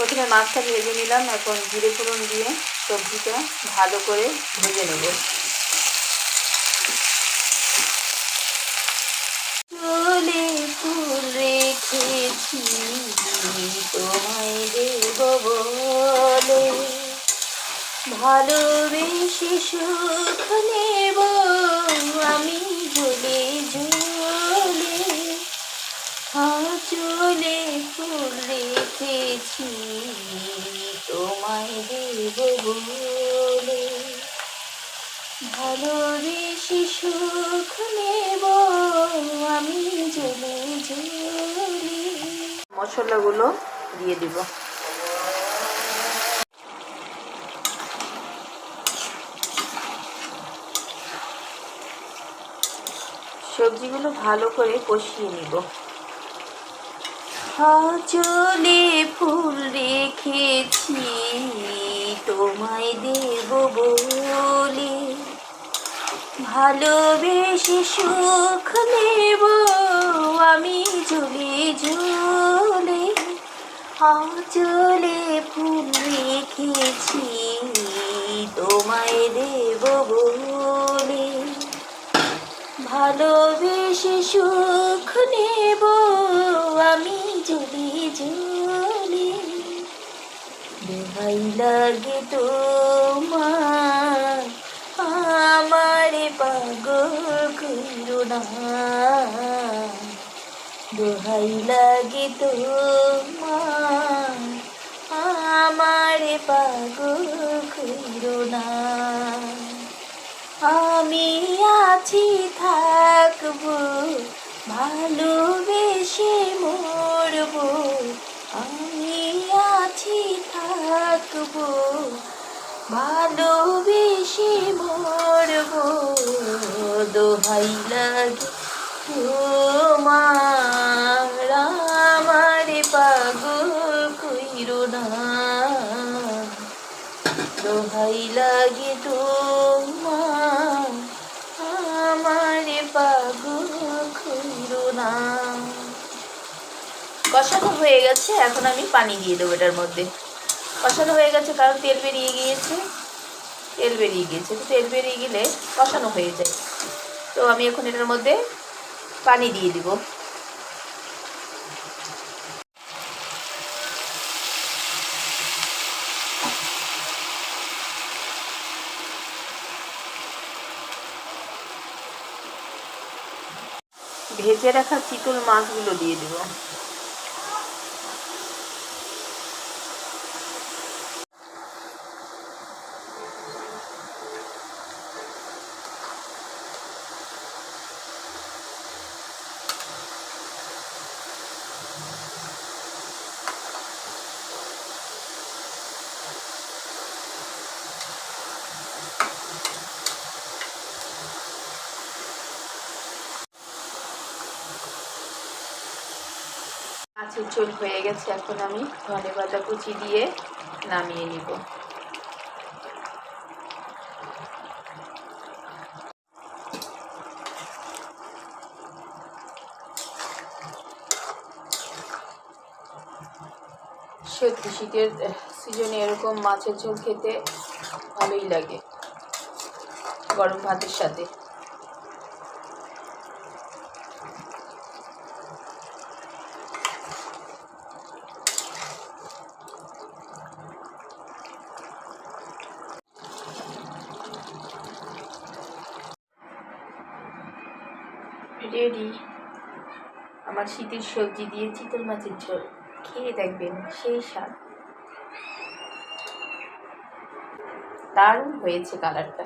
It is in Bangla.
প্রথমে মাছটা ভেজে নিলাম, এখন জিরে ফোড়ন দিয়ে সবজিটা ভালো করে ভেজে নেব। চলে ফুল রেখেছি, তোমায় বলে। ভালোবেসে সুখ নেব, আমি ঝুলে ঝুলে চলে ফুল রেখেছি, তোমায় দেব বলে। ভালোবেসে সুখ নেব, আমি ঝুলে ঝুলে। মশলাগুলো দিয়ে দিব। সবজিগুলো ভালো করে কষিয়ে নিব। চলে ফুল রেখেছি, তোমায় দেব বলে। ভালোবেসে সুখ নেব আমি ঝুলে ঝুলে। চলে ফুল রেখেছি, তোমায় দেব বলে। ভালোবেসে সুখ নেব আমি জুলি জুলি, দোহাই লাগে তোমার, আমার পাগল করো না। দোহাই লাগে তোমার, আমার পাগল করো না। আমি আছি থাকব ভালোবেসে মরবো, আমি আছি থাকব। ভালোবেসে মরবো, দোহাই লাগে তোমার, আমার পাগল কইরো না। দোহাই লাগে তোমার না। কষানো হয়ে গেছে, এখন আমি পানি দিয়ে দেবো এটার মধ্যে। কষানো হয়ে গেছে কারণ তেল বেরিয়ে গিয়েছে। তেল বেরিয়ে গিয়েছে, তো তেল বেরিয়ে গেলে কষানো হয়ে যায়। তো আমি এখন এটার মধ্যে পানি দিয়ে দিব। ভেজে রাখা চিতল মাছগুলো দিয়ে দিব। মাছের হয়ে গেছে এখন আমি। ধনে পাতা কুচি দিয়ে নামিয়ে নিব। সত্যি শীতের সিজনে এরকম মাছের ঝোল খেতে ভালোই লাগে গরম ভাতের সাথে। রেডি। আমার শীতের সবজি দিয়ে চিতল মাছের ঝোল। খেয়ে দেখবেন সেই স্বাদ। দারুণ হয়েছে কালারটা